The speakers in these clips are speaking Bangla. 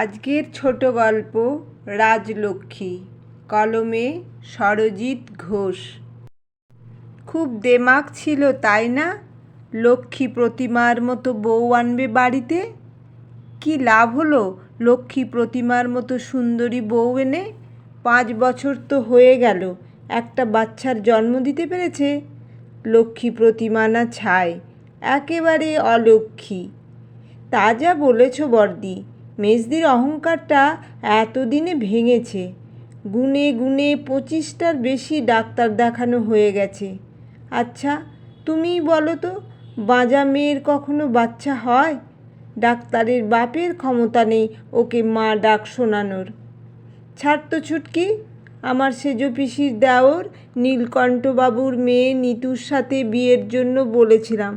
আজকের ছোট গল্প রাজলক্ষ্মী, কলমে সরজিৎ ঘোষ। খুব দেমাক ছিল, তাই না? লক্ষ্মী প্রতিমার মতো বউ আনবে বাড়িতে? কি লাভ হলো লক্ষ্মী প্রতিমার মতো সুন্দরী বউ এনে? পাঁচ বছর তো হয়ে গেল, একটা বাচ্চার জন্ম দিতে পেরেছে। লক্ষ্মী প্রতিমা না ছাই, একেবারে অলক্ষ্মী। তা যা বলেছ বর্দি মেজদির অহংকারটা এতদিনে ভেঙেছে। গুনে গুনে পঁচিশটার বেশি ডাক্তার দেখানো হয়ে গেছে। আচ্ছা তুমিই বলো তো, বাঁজা মেয়ের কখনো বাচ্চা হয়? ডাক্তারের বাপের ক্ষমতা নেই ওকে মা ডাক শোনানোর। ছাড় তো ছুটকি, আমার সেজ পিসির দেওর নীলকণ্ঠবাবুর মেয়ে নিতুর সাথে বিয়ের জন্য বলেছিলাম।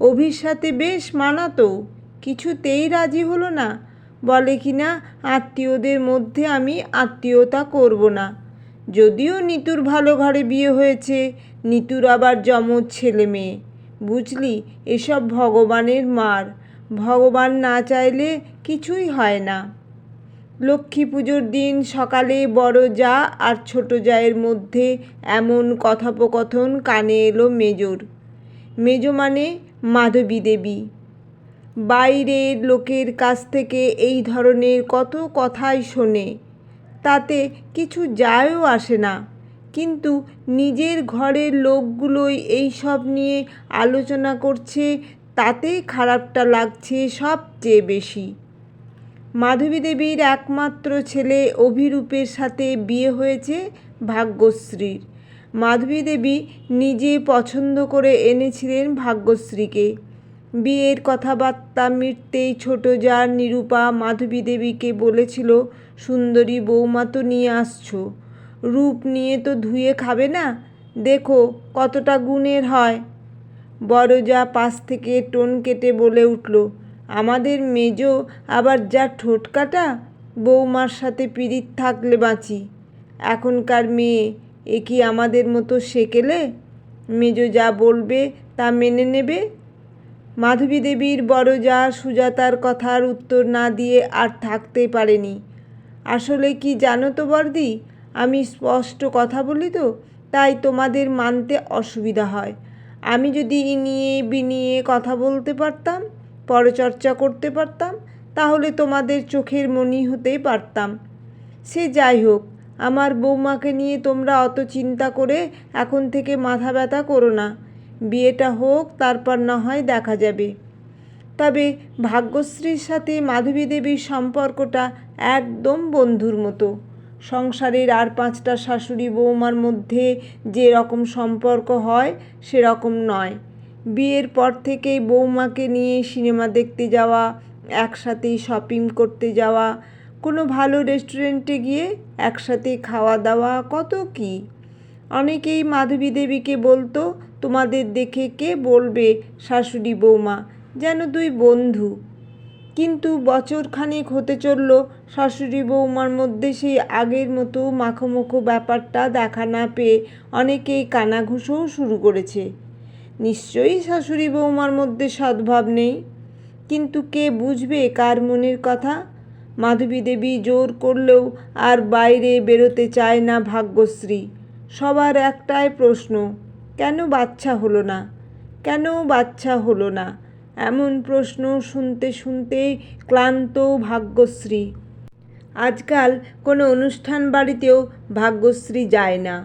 অভির সাথে বেশ মানাতো, কিছুতেই রাজি হলো না। বলে কি না আত্মীয়দের মধ্যে আমি আত্মীয়তা করব না। যদিও নিতুর ভালো ঘরে বিয়ে হয়েছে, নিতুর আবার যমজ ছেলে মেয়ে। বুঝলি, এসব ভগবানের মার। ভগবান না চাইলে কিছুই হয় না। লক্ষ্মী পুজোর দিন সকালে বড় যা আর ছোট জায়ের মধ্যে এমন কথোপকথন কানে এলো মেজর। মেজো মানে মাধবী দেবী। বাইরের লোকের কাছ থেকে এই ধরনের কত কথাই শোনে। তাতে কিছু যায়ও আসে না। কিন্তু নিজের ঘরের লোকগুলোই এই সব নিয়ে আলোচনা করছে তাতেই খারাপটা লাগছে সবচেয়ে বেশি। মাধবী দেবীর একমাত্র ছেলে অভিরূপের সাথে বিয়ে হয়েছে ভাগ্যশ্রীর। মাধবী দেবী নিজে পছন্দ করে এনেছিলেন ভাগ্যশ্রীকে। বিয়ের কথাবার্তা মিটতেই ছোট যার নিরূপা মাধবী দেবীকে বলেছিল, সুন্দরী বৌমা তো নিয়ে আসছো। রূপ নিয়ে তো ধুয়ে খাবে না? দেখো কতটা গুণের হয়। বড় যা পাশ থেকে টোন কেটে বলে উঠল, আমাদের মেজ আবার যা ঠোঁট কাটা বৌমার সাথে পিড়িত থাকলে বাঁচি। এখনকার মেয়ে, এ কি আমাদের মতো সেকেলে? মেজ যা বলবে তা মেনে নেবে? মাধবী দেবীর বড় যা সুজাতার কথার উত্তর না দিয়ে আর থাকতে পারেনি। আসলে কি জানো তো বর্দি আমি স্পষ্ট কথা বলি তো, তাই তোমাদের মানতে অসুবিধা হয়। আমি যদি নিয়ে বিনিয়ে কথা বলতে পারতাম, পরচর্চা করতে পারতাম, তাহলে তোমাদের চোখের মনি হতেই পারতাম। সে যাই হোক, আমার বৌমাকে নিয়ে তোমরা অত চিন্তা করে এখন থেকে মাথা ব্যথা করো না। বিয়েটা হোক, তারপর না হয় দেখা যাবে। তবে ভাগ্যশ্রীর সাথে মাধবী দেবীর সম্পর্কটা একদম বন্ধুর মতো। সংসারের আর পাঁচটা শাশুড়ি বৌমার মধ্যে যে রকম সম্পর্ক হয়, সেরকম নয়। বিয়ের পর থেকেই বৌমাকে নিয়ে সিনেমা দেখতে যাওয়া, একসাথেই শপিং করতে যাওয়া, কোনো ভালো রেস্টুরেন্টে গিয়ে একসাথে খাওয়া দাওয়া, কত কি? অনেকেই মাধবী দেবীকে বলতো তোমাদের দেখে কে বলবে শাশুড়ি বৌমা? যেন দুই বন্ধু। কিন্তু বছরখানেক হতে চলল, শাশুড়ি বৌমার মধ্যে সেই আগের মতো মাখোমুখো ব্যাপারটা দেখা না পেয়ে অনেকেই কানাঘুষোও শুরু করেছে। নিশ্চয়ই শাশুড়ি বৌমার মধ্যে সদ্ভাব নেই। কিন্তু কে বুঝবে কার মনের কথা? মাধবী দেবী জোর করলেও আর বাইরে বেরোতে চায় না ভাগ্যশ্রী। সবার একটাই প্রশ্ন কেন বাচ্চা হলো না? কেন বাচ্চা হলো না? এমন প্রশ্ন শুনতে শুনতে ক্লান্ত ভাগ্যশ্রী। আজকাল কোনো অনুষ্ঠান বাড়িতেও ভাগ্যশ্রী যায় না।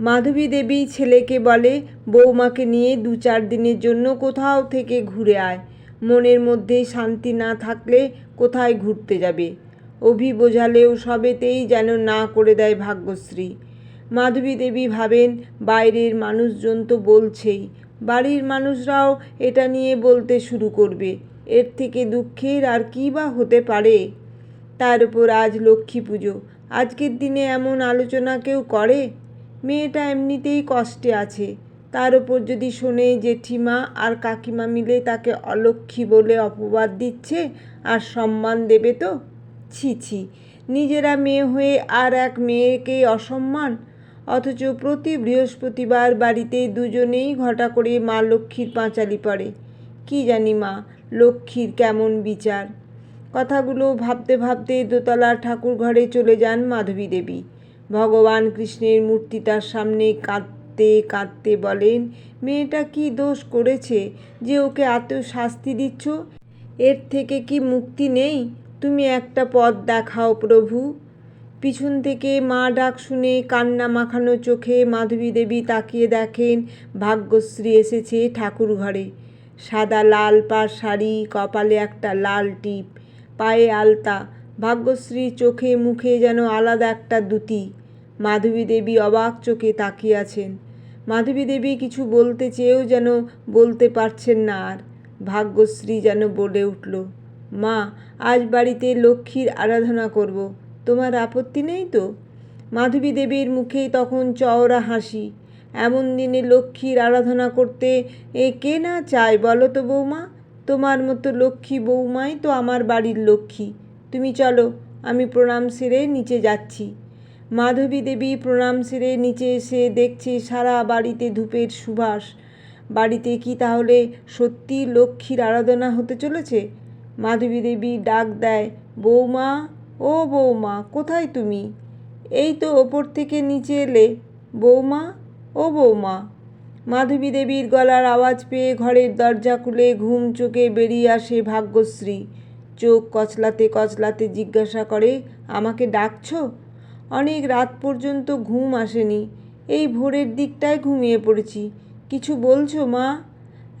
মাধবী দেবী ছেলেকে বলে, বৌমাকে নিয়ে দু চার দিনের জন্য কোথাও থেকে ঘুরে আয়। মনের মধ্যে শান্তি না থাকলে কোথায় ঘুরতে যাবে? অভি বোঝালেও সবেতেই যেন না করে দেয় ভাগ্যশ্রী। মাধবী দেবী ভাবেন, বাইরের মানুষজন তো বলছেই। বাড়ির মানুষরাও এটা নিয়ে বলতে শুরু করবে। এর থেকে দুঃখের আর কী বা হতে পারে? তার উপর আজ লক্ষ্মী পুজো। আজকের দিনে এমন আলোচনা কেউ করে? মেয়েটা এমনিতেই কষ্টে আছে। তার ওপর যদি শোনে জেঠিমা আর কাকিমা মিলে তাকে অলক্ষ্মী বলে অপবাদ দিচ্ছে আর সম্মান দেবে তো? ছি ছি। নিজেরা মেয়ে হয়ে আর এক মেয়েকে অসম্মান? অথচ প্রতি বৃহস্পতিবার বাড়িতে দুজনেই ঘটা করে মা লক্ষ্মীর পাঁচালি পড়ে। কি জানি মা, লক্ষ্মীর কেমন বিচার। কথাগুলো ভাবতে ভাবতে দোতলার ঠাকুর ঘরে চলে যান মাধবী দেবী। ভগবান কৃষ্ণের মূর্তিটার সামনে কাঁদতে কাঁদতে বলেন, মেয়েটা কি দোষ করেছে যে ওকে এত শাস্তি দিচ্ছ? এর থেকে কি মুক্তি নেই? তুমি একটা পথ দেখাও প্রভু। পিছন থেকে মা ডাক শুনে কান্না মাখানো চোখে মাধবী দেবী তাকিয়ে দেখেন ভাগ্যশ্রী এসেছে ঠাকুর ঘরে। সাদা লাল পাড় শাড়ি, কপালে একটা লাল টিপ, পায়ে আলতা। ভাগ্যশ্রী চোখে মুখে যেন আলাদা একটা দুতি। মাধবী দেবী অবাক চোখে তাকিয়ে আছেন। মাধবী দেবী কিছু বলতে চেয়েও যেন বলতে পারছেন না আর। ভাগ্যশ্রী যেন বলে উঠল, মা, আজ বাড়িতে লক্ষ্মীর আরাধনা করব। তোমার আপত্তি নেই তো? মাধবী দেবীর মুখেই তখন চওড়া হাসি। এমন দিনে লক্ষ্মীর আরাধনা করতে এ কে না চায় বলো তো বৌমা? তোমার মতো লক্ষ্মী বৌমাই তো আমার বাড়ির লক্ষ্মী। তুমি চলো, আমি প্রণাম সেরে নিচে যাচ্ছি। মাধবী দেবী প্রণাম সেরে নিচে এসে দেখছে সারা বাড়িতে ধূপের সুবাস। বাড়িতে কি তাহলে সত্যি লক্ষ্মীর আরাধনা হতে চলেছে? মাধবী দেবী ডাক দেয়, বৌমা! ও বৌমা, কোথায় তুমি? এই তো ওপর থেকে নিচে এলে। বৌমা, ও বৌমা। মাধবী দেবীর গলার আওয়াজ পেয়ে ঘরের দরজা খুলে ঘুম চোখে বেরিয়ে আসে ভাগ্যশ্রী। চোখ কচলাতে কচলাতে জিজ্ঞাসা করে, আমাকে ডাকছো? অনেক রাত পর্যন্ত ঘুম আসেনি। এই ভোরের দিকটায় ঘুমিয়ে পড়েছি। কিছু বলছো মা?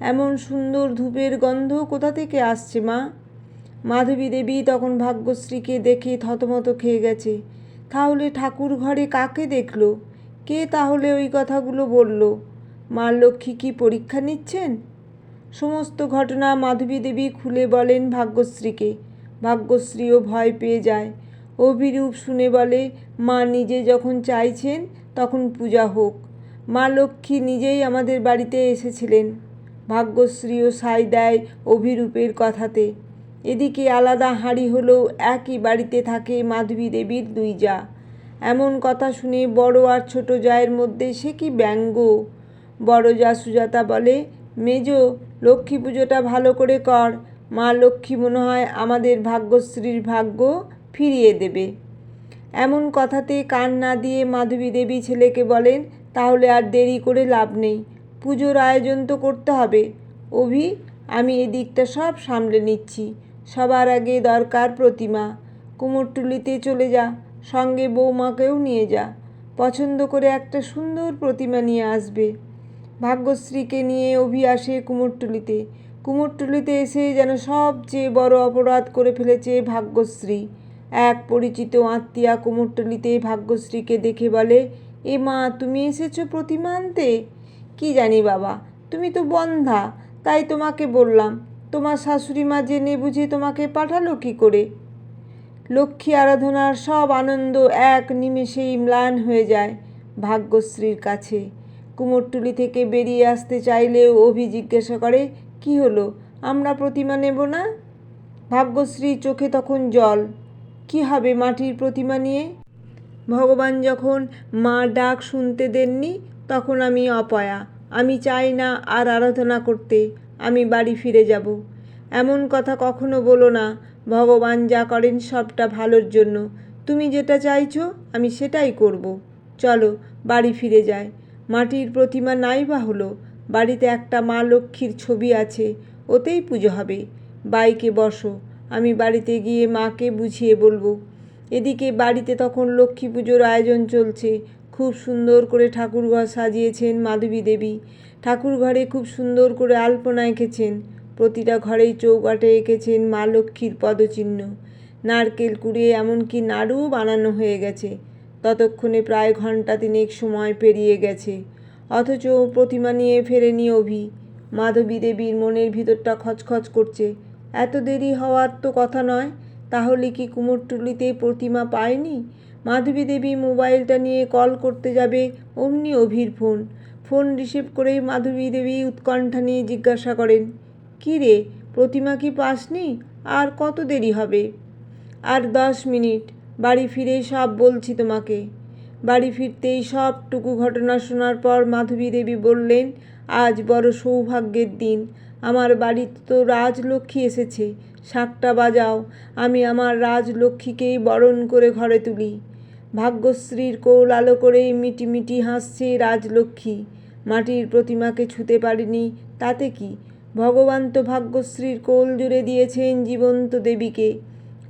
এমন সুন্দর ধূপের গন্ধ কোথা থেকে আসছে মা? মাধবী দেবী তখন ভাগ্যশ্রীকে দেখে থতমত খেয়ে গেছে। তাহলে ঠাকুর ঘরে কাকে দেখল? কে তাহলে ওই কথাগুলো বলল? মা লক্ষ্মী কি পরীক্ষা নিচ্ছেন? সমস্ত ঘটনা মাধবী দেবী খুলে বলেন ভাগ্যশ্রীকে। ভাগ্যশ্রীও ভয় পেয়ে যায়। অভিরূপ শুনে বলে, মা নিজে যখন চাইছেন, তখন পূজা হোক। মা লক্ষ্মী নিজেই আমাদের বাড়িতে এসেছিলেন। ভাগ্যশ্রীও সাই দেয় অভিরূপের কথাতে। এদিকে আলাদা হাঁড়ি হলেও একই বাড়িতে থাকে মাধবী দেবীর দুই যা। এমন কথা শুনে বড় আর ছোট জায়ের মধ্যে সে কি ব্যঙ্গ? বড় যা সুজাতা বলে, মেজ, লক্ষ্মী পুজোটা ভালো করে কর। মা লক্ষ্মী মনে হয় আমাদের ভাগ্যশ্রীর ভাগ্য ফিরিয়ে দেবে। এমন কথাতে কান না দিয়ে মাধবী দেবী ছেলেকে বলেন, তাহলে আর দেরি করে লাভ নেই। পুজোর আয়োজন তো করতে হবে। অভি, আমি এদিকটা সব সামলে নিচ্ছি। সবার আগে দরকার প্রতিমা। কুমোরটুলিতে চলে যা, সঙ্গে বৌমাকেও নিয়ে যা। পছন্দ করে একটা সুন্দর প্রতিমা নিয়ে আসবে। ভাগ্যশ্রীকে নিয়ে অভি আসে কুমোরটুলিতে। কুমোরটুলিতে এসে যেন সবচেয়ে বড় অপরাধ করে ফেলেছে ভাগ্যশ্রী। এক পরিচিত আত্মীয়া কুমোরটুলিতে ভাগ্যশ্রীকে দেখে বলে, এ মা, তুমি এসেছ প্রতিমা আনতে? কি জানি বাবা, তুমি তো বন্ধা, তাই তোমাকে বললাম। তোমার শাশুড়ি মা জেনে বুঝে তোমাকে পাঠালো কি করে? লক্ষ্মী আরাধনার সব আনন্দ এক নিমেষেই ম্লান হয়ে যায় ভাগ্যশ্রীর কাছে। কুমোরটুলি থেকে বেরিয়ে আসতে চাইলেও অভি জিজ্ঞাসা করে, কি হলো? আমরা প্রতিমা নেব না? ভাগ্যশ্রী চোখে তখন জল। কি হবে মাটির প্রতিমা নিয়ে? ভগবান যখন মা ডাক শুনতে দেননি, তখন আমি অপয়া। আমি চাই না আর আরাধনা করতে। আমি বাড়ি ফিরে যাব। এমন কথা কখনো বলো না। ভগবান যা করেন সবটা ভালোর জন্য। তুমি যেটা চাইছো, আমি সেটাই করব। চলো, বাড়ি ফিরে যায় মাটির প্রতিমা নাই বা হলো। বাড়িতে একটা মা লক্ষ্মীর ছবি আছে, ওতেই পুজো হবে। বাইকে বসো, আমি বাড়িতে গিয়ে মাকে বুঝিয়ে বলব। এদিকে বাড়িতে তখন লক্ষ্মী পুজোর আয়োজন চলছে। খুব সুন্দর করে ঠাকুরঘর সাজিয়েছেন মাধবী দেবী। ঠাকুর ঘরে খুব সুন্দর করে আলপনা এঁকেছেন। প্রতিটা ঘরেই চৌকাটে এঁকেছেন মা লক্ষ্মীর পদচিহ্ন। নারকেল কুড়িয়ে এমনকি নাড়ু বানানো হয়ে গেছে। ততক্ষণে প্রায় ঘণ্টা তিনেক সময় পেরিয়ে গেছে। অথচ প্রতিমা নিয়ে ফেরেনি অভি। মাধবী দেবীর মনের ভিতরটা খচখচ করছে। এত দেরি হওয়ার তো কথা নয়, তাহলে কি কুমোরটুলিতে প্রতিমা পায়নি? মাধবী দেবী মোবাইলটা নিয়ে কল করতে যাবে অমনি অভির ফোন। ফোন রিসিভ করেই মাধবী দেবী উৎকণ্ঠা নিয়ে জিজ্ঞাসা করেন কী রে প্রতিমা কি পাসনি? আর কত দেরি হবে? আর দশ মিনিট, বাড়ি ফিরেই সব বলছি তোমাকে। বাড়ি ফিরতেই সবটুকু ঘটনা শোনার পর মাধবী দেবী বললেন, আজ বড় সৌভাগ্যের দিন। আমার বাড়িতে তো রাজলক্ষ্মী এসেছে। শাঁখটা বাজাও। আমি আমার রাজলক্ষ্মীকেই বরণ করে ঘরে তুলি। ভাগ্যশ্রীর কোল আলো করেই মিটিমিটি হাসছে রাজলক্ষ্মী। মাটির প্রতিমাকে ছুতে পারিনি। তাতে কি? ভগবান তো ভাগ্যশ্রীর কোল জুড়ে দিয়েছেন জীবন্ত দেবীকে।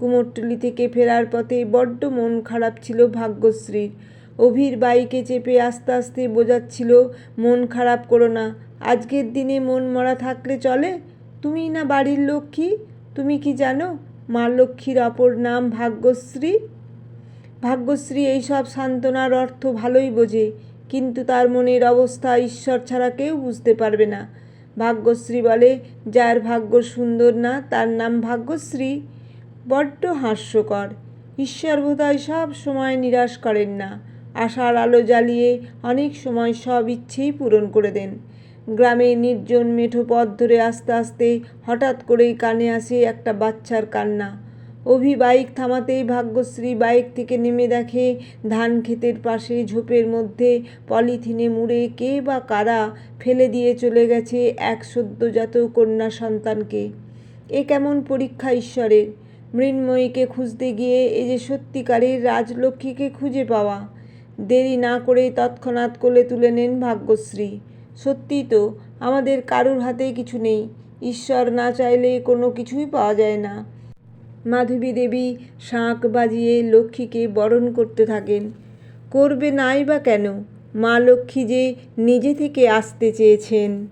কুমোরটুলি থেকে ফেরার পথে বড্ড মন খারাপ ছিল ভাগ্যশ্রীর। অভির বাইকে চেপে আস্তে আস্তে বোঝাচ্ছিল, মন খারাপ করো না, আজকের দিনে মন মরা থাকলে চলে? তুমি না বাড়ির লক্ষ্মী? তুমি কি জানো মা লক্ষ্মীর অপর নাম ভাগ্যশ্রী? ভাগ্যশ্রী এইসব সান্ত্বনার অর্থ ভালোই বোঝে, কিন্তু তার মনের অবস্থা ঈশ্বর ছাড়া কেউ বুঝতে পারবে না। ভাগ্যশ্রী বলে, যার ভাগ্য সুন্দর না, তার নাম ভাগ্যশ্রী। বড্ড হাস্যকর। ঈশ্বর বোধহয় সব সময় নিরাশ করেন না। আশার আলো জ্বালিয়ে অনেক সময় সব ইচ্ছেই পূরণ করে দেন। গ্রামে নির্জন মেঠো পথ ধরে আস্তে আস্তে হঠাৎ করেই কানে আসে একটা বাচ্চার কান্না। অভি বাইক থামাতেই ভাগ্যশ্রী বাইক থেকে নেমে দেখে, ধান ক্ষেতের পাশে ঝোপের মধ্যে পলিথিনে মুড়ে কে বা কারা ফেলে দিয়ে চলে গেছে এক সদ্যজাত কন্যা সন্তানকে। এ কেমন পরীক্ষা ঈশ্বরের? মৃন্ময়ীকে খুঁজতে গিয়ে এ যে সত্যিকারের রাজলক্ষ্মীকে খুঁজে পাওয়া। দেরি না করে তৎক্ষণাৎ কোলে তুলে নেন ভাগ্যশ্রী। সত্যিই তো, আমাদের কারুর হাতেই কিছু নেই। ঈশ্বর না চাইলে কোনো কিছুই পাওয়া যায় না। মাধবী দেবী শাঁখ বাজিয়ে লক্ষ্মীকে বরণ করতে থাকেন। করবে নাই বা কেন? মা লক্ষ্মী যে নিজে থেকে আসতে চেয়েছেন।